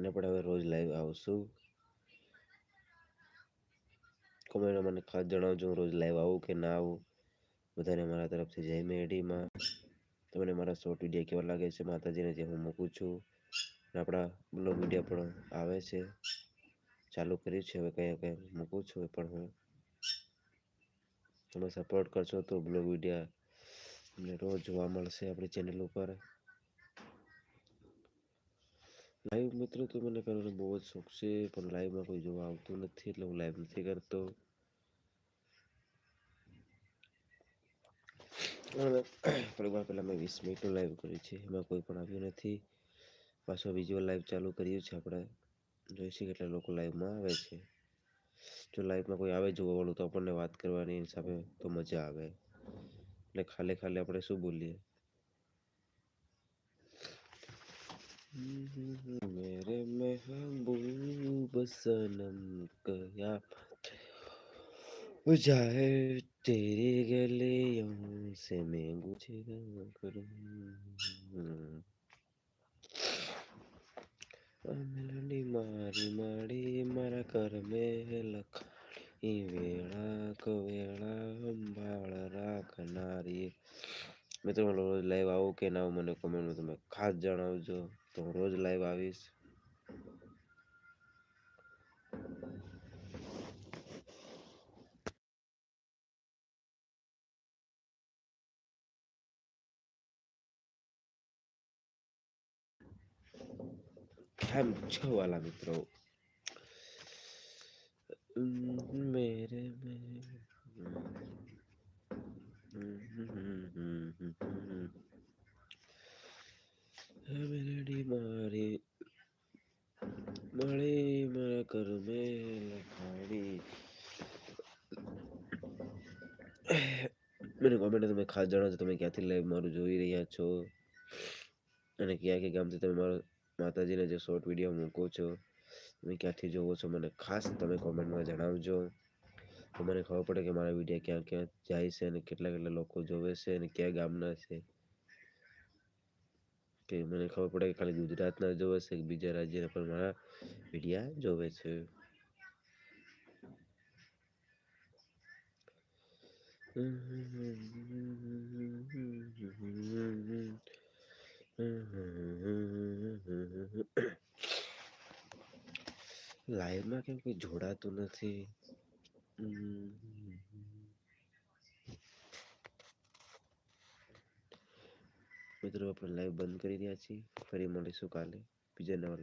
અને પણ હવે રોજ લાઈવ આવશું કોમેન્ટ મને ખાસ જણાવજો હું રોજ લાઈવ આવું કે ના આવું બધાને મારા તરફથી જય મેડીમાં તમને મારા શોર્ટ વીડિયો કેવા લાગે છે માતાજીને જે હું મૂકું છું આપણા બ્લોગ વીડિયો પણ આવે છે ચાલુ કર્યું છે હવે કયા કયા મૂકું છું પણ હું તમે સપોર્ટ કરશો તો બ્લોગ વીડિયો તમને રોજ જોવા મળશે આપણી ચેનલ ઉપર લાઈવ મિત્રો, તો મને કરવાનો બહુ જ શોખ છે, પણ લાઈવમાં કોઈ જોવા આવતું નથી, એટલે હું લાઈવ નથી કરતો. થોડીક પહેલાં મેં વીસ મિનિટનું લાઈવ કર્યું છે, એમાં કોઈ પણ આવ્યું નથી. પાછો બીજો લાઈવ ચાલુ કર્યું છે આપણે. જોઈશું કેટલા લોકો લાઈવમાં આવે છે. જો લાઈવમાં કોઈ આવે જોવાવાળું તો આપણને વાત કરવાની હિસાબે તો મજા આવે. એટલે ખાલી ખાલી આપણે શું બોલીએ? मेरे महबूब सनम कया जाए, तेरे गलियों से मैं गुजरा करूँ। मारी मारी मरा कर में लखाड़ी वेड़ा को वेड़ा अंबाड़ राख नारी। રાખનારી મિત્રો રોજ લાઈવ આવું કે ના આવું મને કોમેન્ટમાં તમે ખાસ જણાવજો. તો હું રોજ લાઈવ આવીશ. કેમ છો વાલા મિત્રો? મેરે મેલડી મારી મળી મારા ઘર મેં લખાડી મને કોમેન્ટ તમે ખાસ જણાવજો તમે ક્યાંથી લાઈવ મારું જોઈ રહ્યા છો? અને કયા કયા ગામથી તમે મારો માતાજીને જે શોર્ટ વીડિયો મૂકો છો? તમે ક્યાંથી જોવો છો? મને ખાસ તમે કોમેન્ટમાં જણાવજો. તો મને ખબર પડે કે મારા વીડિયો ક્યાં ક્યાં જાય છે અને કેટલા કેટલા લોકો જોવે છે અને કયા ગામના છે. કે મને ખબર પડે કે ખાલી ગુજરાતના જોવે છે કે બીજા રાજ્યના પણ મારા વિડીયા જોવે છે. લાઈવમાં કેમ કોઈ જોડાતું નથી? મિત્રો, આપણે લાઈવ બંધ કરી રહ્યા છીએ. ફરી મળીશું કાલે. બીજા નવા